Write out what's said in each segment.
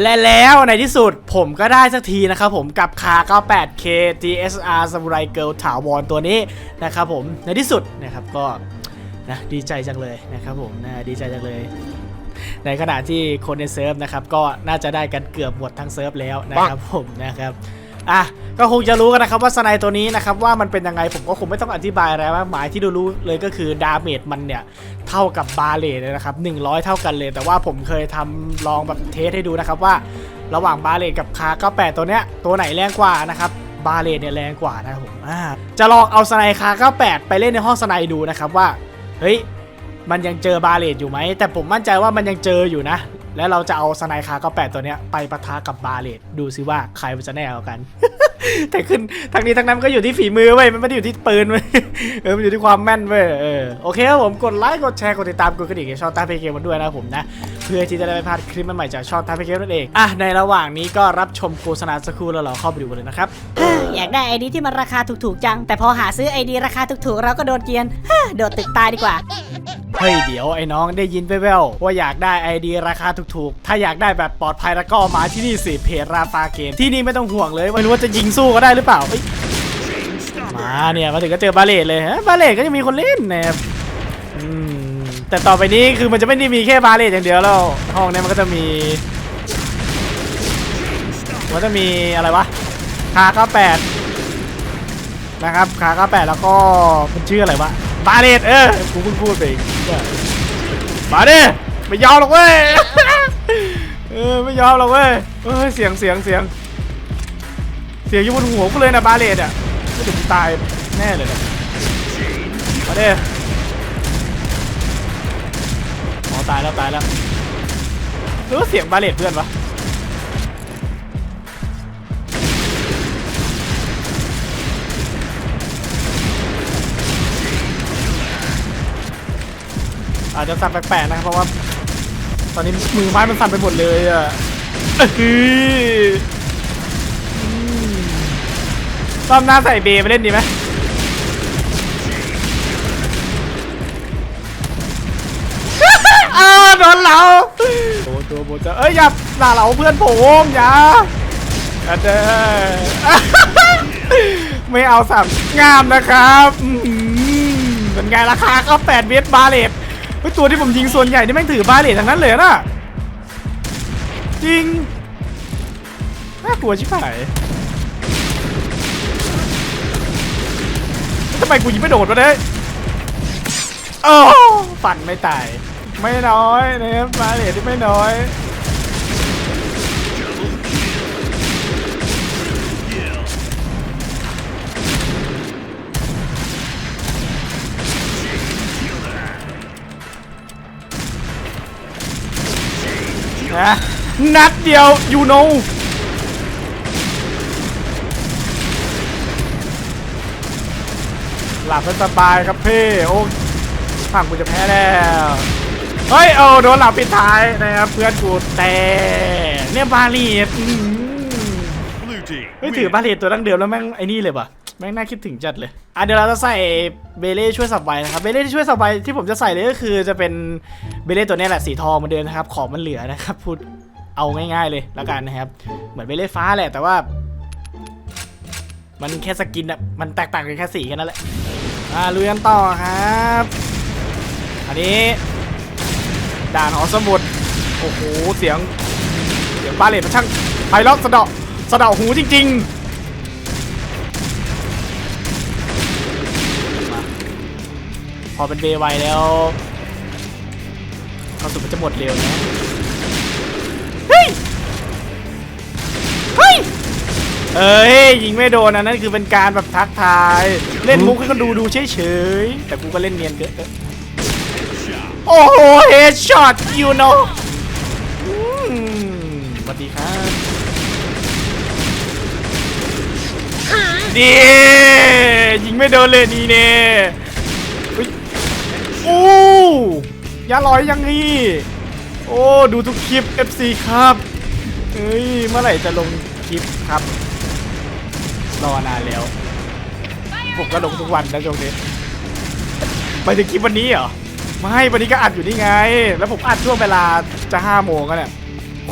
และแล้วในที่สุดผมก็ได้สักทีนะครับผมกับคา 98K TSR Samurai Girl ถาวรตัวนี้นะครับผมในที่สุดนะครับก็นะดีใจจังเลยนะครับผมนะดีใจจังเลย ในขณะที่คนในเซิร์ฟนะครับก็น่าจะได้กันเกือบหมดทั้งเซิร์ฟแล้วนะครับผมนะครับ อะก็คงจะรู้กันนะครับว่าสไนตัวนี้นะครับว่ามันเป็นยังไงผมก็คงไม่ต้องอธิบายอะไรมากมายที่ดูรู้เลยก็คือดาเมจมันเนี่ยเท่ากับบาเลตเลยนะครับ100 เท่ากันเลย แต่ว่าผมเคยทำลองแบบเทสให้ดูนะครับว่า ระหว่างบาเลตกับคา98ตัวเนี้ยตัวไหนแรงกว่านะครับบาเลตเนี่ยแรงกว่านะครับผมจะลองเอาสไนคา98ไปเล่นในห้องสไนดูนะครับว่าเฮ้ยมันยังเจอบาเลตอยู่ไหมแต่ผมมั่นใจว่ามันยังเจออยู่นะ แล้วเราจะเอาสไนคาก็แปดตัวเนี้ยไปปะทะกับบาเลตดูซิว่าใครมันจะแน่เอากัน แต่ขึ้นทั้งนี้ทั้งนั้นก็อยู่ที่ฝีมือเว้ยมันไม่ได้อยู่ที่ปืนเว้ยเออมันอยู่ที่ความแม่นเว้ยเออโอเคครับผมกดไลค์กดแชร์กดติดตามกดกระดิ่งให้ช่องตาเพเกมมันด้วยนะผมนะเพื่อที่จะได้ไม่พลาดคลิปใหม่ๆจากช่องตาเพเกมนั่นเองอะในระหว่างนี้ก็รับชมโฆษณาสักครู่แล้วเราเข้าไปดูกันเลยนะครับอยากได้ไอดีที่มันราคาถูกๆจัง แต่พอหาซื้อไอดีราคาถูกๆเราก็โดนเกียนโดดตึกตายดีกว่า เฮ้ยเดี๋ยวไอ้น้องได้ยินแว่วๆว่าอยากได้ไอดีราคาถูกๆ ถ้าอยากได้แบบปลอดภัยแล้วก็มาที่นี่สิเพจราฟาเกมที่นี่ไม่ต้องห่วงเลยไม่รู้ว่าจะยิงสู้ก็ได้หรือเปล่ามาเนี่ยมาถึงก็เจอบาเลตเลยฮะบาเลตก็ยังมีคนเล่นนะครับแต่ต่อไปนี้คือมันจะไม่ได้มีแค่บาเลตอย่างเดียวแล้วห้องนี้มันก็จะมีมันจะมีอะไรวะคาเก้าแปดนะครับคาเก้าแปดแล้วก็มันชื่ออะไรวะ บาเลตเออกูเพิ่งพูดไปเองมาดิไม่ยอมหรอกเว้ยเออไม่ยอมหรอกเว้ยเออเสียงเสียงเสียง เสียงอยู่บนหัวกูเลยนะบาเลตอะไม่ถึงตายแน่เลยนี่ยมาดิอ๋อตายแล้วตายแล้วหรือว่าเสียงบาเลตเพื่อนวะ อาจจะสั่นแปลกๆนะครับเพราะว่า ตอนนี้มือไม้มันสั่นไปหมดเลยอะเอ้ยอืมรอบหน้าใส่เบย์ไปเล่นดีไหมอ้าโดนเหลาโอ้ตัวโบจะเอ้ยอย่าด่าเหลาเพื่อนผมอย่าอย่าเด้อไม่เอาสับงามนะครับอื้อหือเป็นไงราคาก็8เมตรบาเลต เฮ้ยตัวที่ผมยิงส่วนใหญ่นี่แม่งถือบาเลตทั้งนั้นเลยนะจริงน่ากลัวชิบหายทำไมกูยิงไม่โดดวะเนี่ยโอ้ปั่นไม่ตาย ไม่น้อยนะครับบาเลตที่ไม่น้อย นะนัดเดียว you know หลับให้สบายครับพี่โอ้ฝั่งกูจะแพ้แล้วเฮ้ยเอาโดนหลับปิดท้ายนะครับเพื่อนกูแต่เนี่ยบาลีดอื้อหือ Blue team. เฮ้ยถือบาลีดตัวดั้งเดิมแล้วแม่งไอ้นี่เลยป่ะ แม่งน่าคิดถึงจัดเลยอะเดี๋ยวเราจะใส่เบเล่ช่วยสับไวนะครับ เบเล่ที่ช่วยสับไวที่ผมจะใส่เลยก็คือจะเป็นเบเล่ตัวนี้แหละสีทองมาเดิมนะครับ ของมันเหลือนะครับ พูดเอาง่ายๆเลยแล้วกันนะครับ เหมือนเบเล่ฟ้าแหละแต่ว่า มันแค่สกินอะมันแตกต่างกันแค่สีแค่นั้นแหละอ่าลุยกันต่อครับ อันนี้ด่านหอสมุดโอ้โหเสียงเสียงบาเลตมันช่างไพเราะสะเดาะสะเดาะหูจริง ๆ พอเป็นเบไวแล้วกระสุนมันจะหมดเร็วนะเฮ้ยเฮ้ยเอ้ยยิงไม่โดนอันนั้นคือเป็นการแบบทักทาย เล่นมุกให้คนดูดูเฉยๆแต่กูก็เล่นเนียนเกินโอ้โหเฮดช็อตยูโนสวัสดีครับดียิงไม่โดนเลยนี่เน่เฮ้ย อ้อยาลอยยังงี้ โอ้ดูทุกคลิป FC ครับ เฮ้ยเมื่อไหร่จะลงคลิปครับ รอนานแล้วผมก็ลงทุกวันนะช่วงนี้ไปถึงคลิปวันนี้เหรอไม่วันนี้ก็อัดอยู่นี่ไง แล้วผมอัดช่วงเวลาจะห้าโมงก็เนี่ย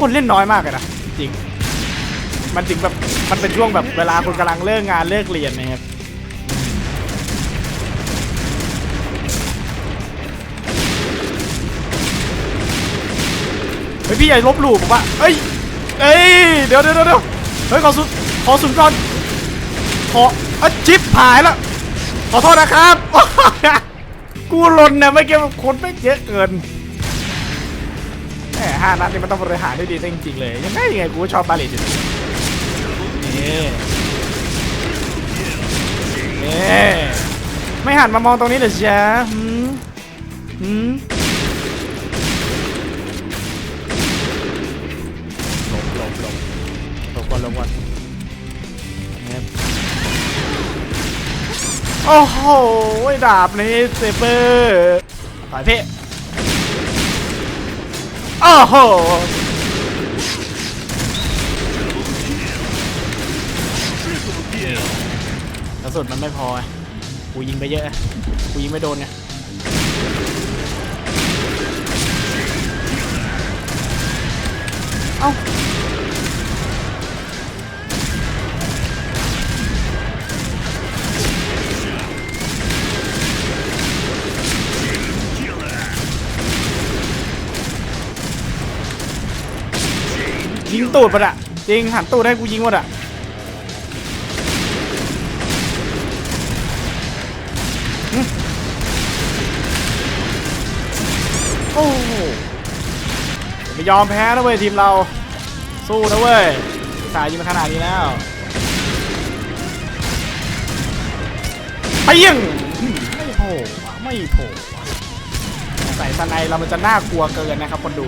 คนเล่นน้อยมากเลยนะจริง มันถึงแบบมันเป็นช่วงแบบเวลาคนกำลังเลิกงานเลิกเรียนนะครับ เฮ้ยพี่ใหญ่ลบหลู่ผมว่าเอ้ยเอ้ยเดี๋ยวเดี๋ยวเดี๋ยวเฮ้ยขอสุดขอสุดก่อนขออะชิปหายล้วขอโทษนะครับ กูหล่นนะเมื่อกี้คนไม่เยอะเกินแหมห้านัดนี่มันต้องบริหารได้ดีจริงๆเลย ยังไงยังไงกูชอบบาเลตอยู่นี่นี่ไม่หันมามองตรงนี้เลยจ้ะหืมหืม หลบก่อนหลบก่อนนี่โอ้โหดาบนี้เซเบอร์ต่อยพี่โอ้โหกระสุนมันไม่พอไงกูยิงไปเยอะกูยิงไม่โดนไงเอ้า ยิงตูดมันอะจริงหันตูดให้กูยิงหมดอะโอ้ไม่ยอมแพ้นะเว้ยทีมเรา สู้นะเว้ยสายยิงมาขนาดนี้แล้วไปยิงไม่โผล่ไม่โผล่ใส่สไนเรามันจะน่ากลัวเกินนะครับคนดู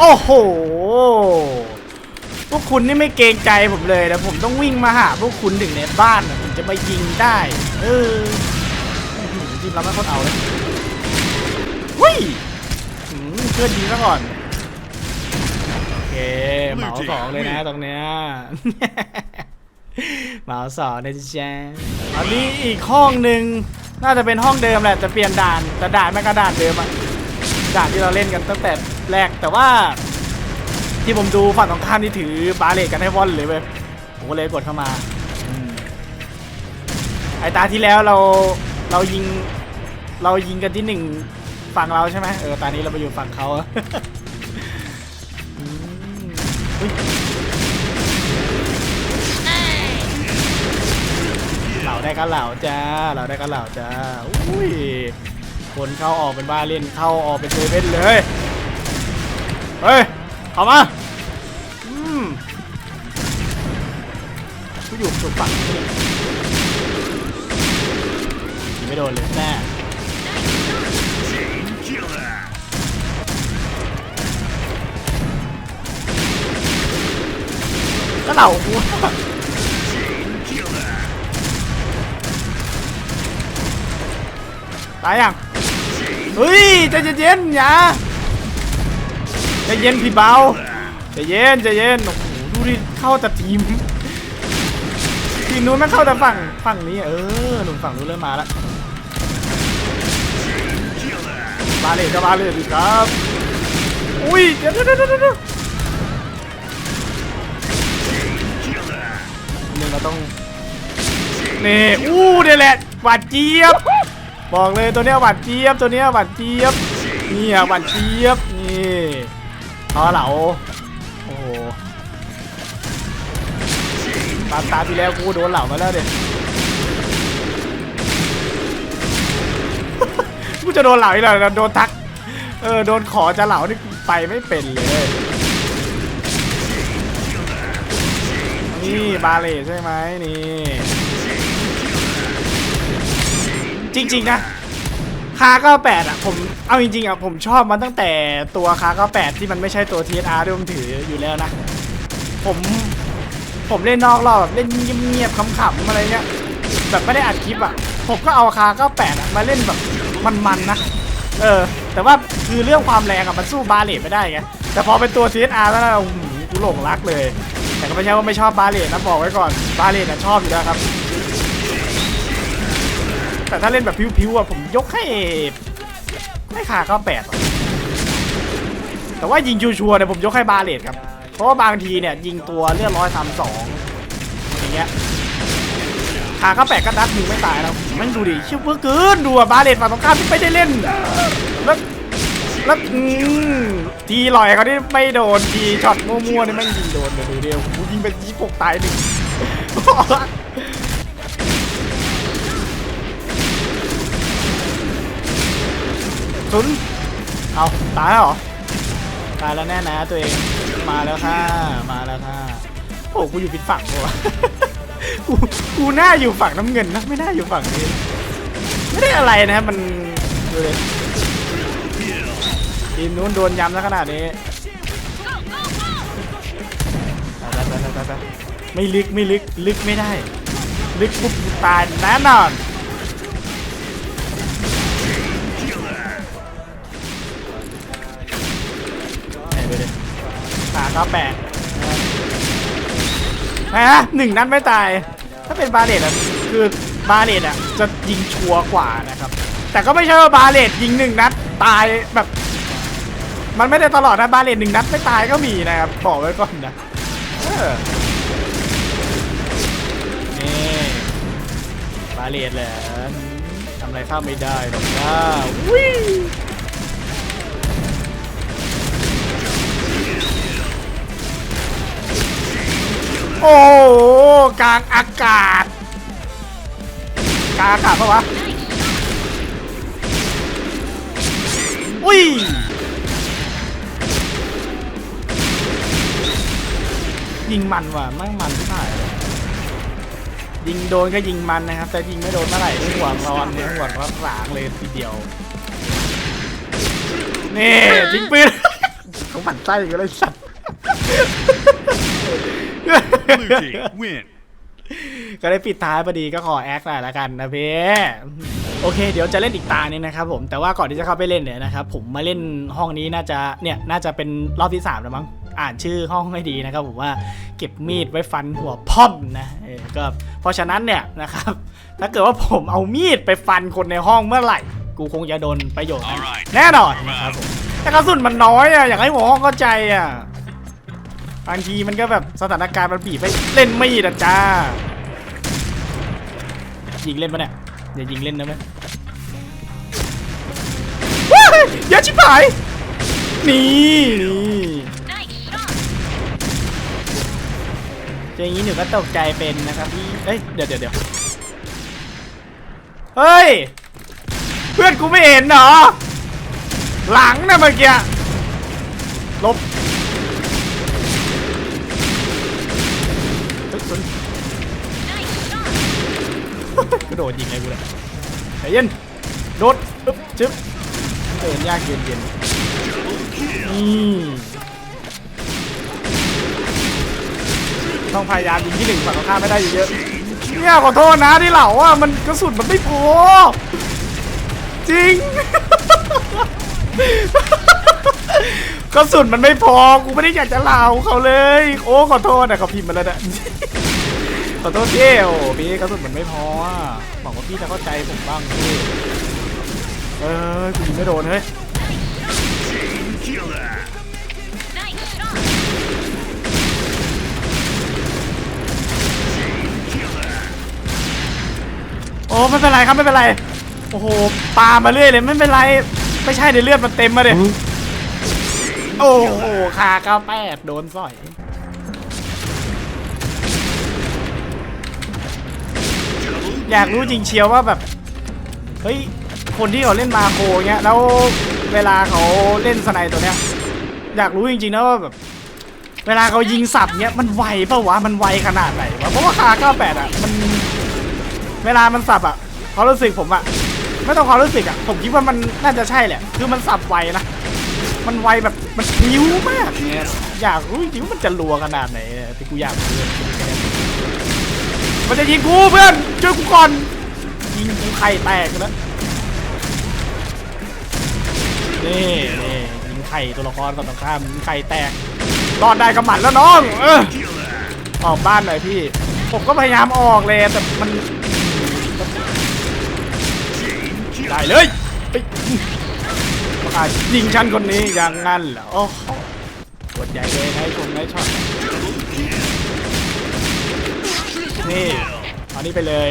โอ้โห พวกคุณนี่ไม่เกรงใจผมเลยนะผมต้องวิ่งมาหาพวกคุณถึงในบ้านนะผมจะมายิงได้ เอออื้อหือทีมเราไม่ค่อยเอาเลยหุ้ยหืมเพื่อนยิงซะก่อนโอเคเหมาสองเลยนะตรงเนี้ยเหมาสองนะจ๊ะอันนี้อีกห้องหนึ่งน่าจะเป็นห้องเดิมแหละแต่เปลี่ยนด่านแต่ด่านไม่ก็ด่านเดิมอะด่านที่เราเล่นกันตั้งแต่ แรกแต่ว่า ที่ผมดูฝั่งตรงข้ามนี่ถือบาเลตกันให้ว่อนเลยเว้ยผมก็เลยกดเข้ามาอมไอตาที่แล้วเราเรายิงเรายิงกันที่หนึ่งฝั่งเราใช่ไหมเออตอนนี้เราไปอยู่ฝั่งเขาเหล่าได้ก็เหล่าจ้าเหล่าได้ก็เหล่าจ้าอุ้ยคนเข้าออกเป็นบ้าเล่นเข้าออกเป็นเซเว่นเลย เฮ้ยเข้ามาอืมกูอยู่สุดฝั่งนี่ยิงไม่โดนเลยแน่ Killer. ก็เหล่ากู Killer. ตายยังเฮ้ยใจเย็นๆอย่า ใจเย็นพี่เบาใจเย็นใจเย็นโอ้โหดูดิเข้าแต่ทีมทีมนู้นไม่เข้าแต่ฝั่งฝั่งนี้เออหนุ่มฝั่งนู้นเริ่มมาแล้ว Killer. มาเลยก็มาเลยสิครับอุ้ยเดี๋ยวเดี๋ยวเดี๋ยวเดี๋ยวเดี๋ยว Killer. หนึ่งเราต้องนี่อู้เดี๋ยวแหละหวานเจี๊ยบ บอกเลยตัวเนี้ยหวานเจี๊ยบตัวเนี้ยหวานเจี๊ยบนี่อะหวานเจี๊ยบนี่ ทอเหลาโอ้โหตามตามที่แล้วกูโดนเหล่ามาแล้วเด็กูจะโดนเหล่าอีกแล้วโดนทัก เออโดนขอจะเหล่านี่ไปไม่เป็นเลย นี่บาเลใช่ไหมนี่ จริง ๆ นะ คา98อะผมเอาจริงๆอะผมชอบมันตั้งแต่ตัวคา98ที่มันไม่ใช่ตัว TSR ด้วยผมถืออยู่แล้วนะ ผมผมเล่นนอกรอบแบบเล่นเงียบๆขำๆอะไรเงี้ยแบบไม่ได้อัดคลิปอะ ผมก็เอาคา98อะมาเล่นแบบมันๆนะ เออ แต่ว่าคือเรื่องความแรงอะมันสู้บาเลตไม่ได้ไงแต่พอเป็นตัว TSR แล้วนะโอ้โหกูหลงรักเลย แต่ก็ไม่ใช่ว่าไม่ชอบบาเลตนะบอกไว้ก่อนบาเลตนะชอบอยู่แล้วครับ แต่ถ้าเล่นแบบพิวๆอะผมยกให้ให้คาก็แปดว่ะแต่ว่ายิงชัวร์ๆเนี่ยผมยกให้บาเลตครับ เพราะว่าบางทีเนี่ยยิงตัวเลือดร้อยสามสองอย่างเงี้ยคาก็แปดก็นัดหนึ่งไม่ตายแล้วมันดูดิเชี่ยเวอร์เกินดูอะบาเลตฝั่งตรงข้ามที่ไม่ได้เล่นแล้วแล้วทีลอยเขาที่ไม่โดนทีช็อตมั่วๆนี่แม่ยิงโดนเดี๋ยวดูเดียวยิงไปยี่ปกตายหนึ่ง ศูนย์เอาตายแล้วเหรอ ตายแล้วแน่นะตัวเอง มาแล้วค่ะ มาแล้วค่ะโอ้กูอยู่ผิดฝั่งวะกูกูน่าอยู่ฝั่งน้ำเงินนะไม่น่าอยู่ฝั่งนี้ ไม่ได้อะไรนะมันดูเลยทีมนู้นโดนย้ำแล้วขนาดนี้ไปไปไปไปไม่ลึกไม่ลึกลึกไม่ได้ ลึกปุ๊บตายแน่นอน ขาก็แปดฮะหนึ่งนัดไม่ตาย ถ้าเป็นบาเลตอะคือบาเลตอะจะยิงชัวร์กว่านะครับ แต่ก็ไม่ใช่ว่าบาเลตยิงหนึ่งนัดตายแบบ มันไม่ได้ตลอดนะบาเลตหนึ่งนัดไม่ตายก็มีนะครับบอกไว้ก่อนนะนี่บาเลตแหละทำอะไรข้าไม่ได้หรอกนะวิ โอ้กลางอากาศ กลางอากาศปะวะ อุ้ย ยิงมันว่ะมั่งมันที่ยิงโดนก็ยิงมันนะครับ แต่ยิงไม่โดนเมื่อไหร่หัวร้อนเนี่ยหัวร้อนหลางเลยทีเดียว นี่ยิงปืนเขาปั่นไส้กันเลยสัตว์ Blue team win. ก็ได้ปิดท้ายพอดีก็ขอแอคหน่อยละกันนะเพ่โอเค เดี๋ยวจะเล่นอีกตานึงนะครับผมแต่ว่าก่อนที่จะเข้าไปเล่นเนี่ยนะครับผมมาเล่นห้องนี้น่าจะเนี่ยน่าจะเป็นรอบที่3แล้วมั้งอ่านชื่อห้องให้ดีนะครับผมว่าเก็บมีดไว้ฟันหัวพ่อมนะเออก็เพราะฉะนั้นเนี่ยนะครับถ้าเกิดว่าผมเอามีดไปฟันคนในห้องเมื่อไหร่ กูคงจะโดนประโยชน์ Alright. แน่นอนนะครับผมแต่กระสุนมันน้อยอะอยากให้หัวห้องเข้าใจอะ บางทีมันก็แบบสถานการณ์มันบีบให้เล่นไมีดอะจ้า ยิงเล่นปะเนี่ยอย่ายิงเล่นนะไหมว้ายอย่าชิบหาย นี่นี่เจออย่างนี้หนูก็ตกใจเป็นนะครับพี่ เอ้ย เดี๋ยวเดี๋ยวเดี๋ยวเฮ้ย เพื่อนกูไม่เห็นเหรอ หลังนะเมื่อกี้ ลบ กระโดดยิงเลยกูเลยใจเย็นโดดอึ๊บจึ๊บเดินยากเย็นเย็นนี่ต้องพยายามยิงที่หนึ่งฝั่งตรงข้ามไม่ได้เยอะๆเนี่ยขอโทษนะที่เหล่าว่ามันกระสุนมันไม่พอจริงกระสุนมันไม่พอ กูไม่ได้อยากจะเหล่าเขาเลย โอ้ขอโทษนะเขาพิมพ์มาแล้วนะ ขอโทษพี่โอ้พี่กระสุนมันไม่พออะหวังว่าพี่จะเข้าใจผมบ้างพี่เอ้ยกูยิงไม่โดนเฮ้ย Killer. โอ้ไม่เป็นไรครับไม่เป็นไรโอ้โหปามาเรื่อยเลยไม่เป็นไรไม่ใช่ในเลือดมันเต็มมาเลยโอ้โหคาเก้าแปดโดนสอย อยากรู้จริงเชียวว่าแบบ เฮ้ย คนที่เขาเล่นมาโคเงี้ย แล้วเวลาเขาเล่นสไนตัวเนี้ย อยากรู้จริงๆนะว่าแบบ เวลาเขายิงสับเนี้ย มันไวปะวะ มันไวขนาดไหนวะ เพราะว่าคา98อะ มัน เวลามันสับอะเขามรู้สึกผมอะ ไม่ต้องความรู้สึกอะ ผมคิดว่ามันน่าจะใช่แหละ คือมันสับไวนะ มันไวแบบ มันพิ้วมากเนี่ยอยากรู้จริงว่ามันจะรัวขนาดไหนเนี่ยที่กูอยากรู้ มันจะยิงกูเพื่อนช่วยกูก่อนยิงกูไข่แตกแล้วนี่นี่ยิงไข่ตัวละครฝั่งตรงข้ามยิงไข่แตกรอดได้กำหมัดแล้วน้อง เออออกบ้านหน่อยพี่ ผมก็พยายามออกเลยแต่มันได้เลยประกาศยิงฉันคนนี้อย่างงั้นเหรอโอ้โหกดใหญ่เลยนายชมนายช็อต นี่เอานี้ไปเลย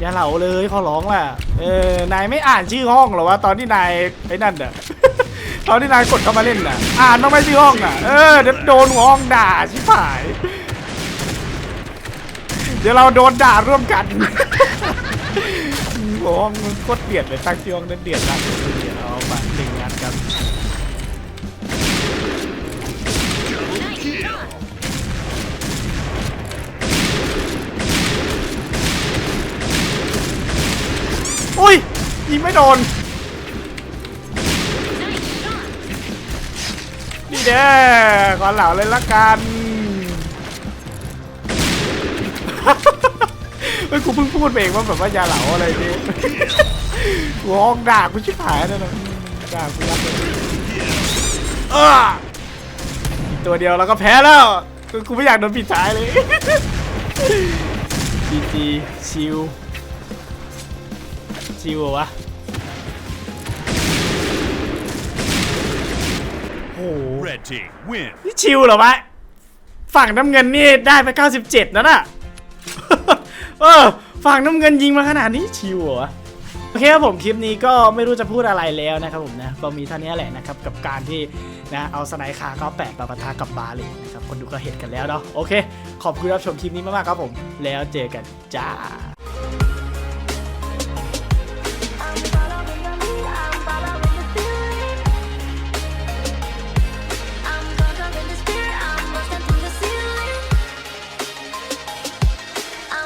อย่าเหลาเลยขอร้องล่ะ เออนายไม่อ่านชื่อห้องเหรอวะตอนที่นายไอ้นั่นอะตอนที่นายกดเข้ามาเล่นน่ะ อ่านต้องไม่ชื่อห้องอะ เออเดี๋ยวโดนห้องด่าชิบหาย เดี๋ยวเราโดนด่าร่วมกันห้องโคตรเดือดเลยตั้งชื่อห้องนั้นเดือดนะเดี๋ยวเอาบั อุ้ยยิงไม่โดนนี่เด้อขอเหล่าเลยละกันเฮ้ยกูเพิ่งพูดไปเองว่าแบบว่าอย่าเหลาอะไรนี่กูห้องด่ากูชิบหายแล้วนะด่ากูยับเลยเอออีกตัวเดียวเราก็แพ้แล้วกูกูไม่อยากโดนปิดท้ายเลยจีจีชิว ชิวเหรอวะโอ้โห Red team win. นี่ชิวเหรอวะ ฝั่งน้ำเงินนี่ได้ไป 97แล้วน่ะ เออ ฝั่งน้ำเงินยิงมาขนาดนี้ชิวเหรอวะ โอเคครับผมคลิปนี้ก็ไม่รู้จะพูดอะไรแล้วนะครับผมนะก็มีเท่านี้แหละนะครับกับการที่นะเอาสไนคาก็แปดมาปะทะกับบาเลยนะครับคนดูก็เห็นกันแล้วเนาะโอเค ขอบคุณรับชมคลิปนี้มากๆครับผม แล้วเจอกันจ้า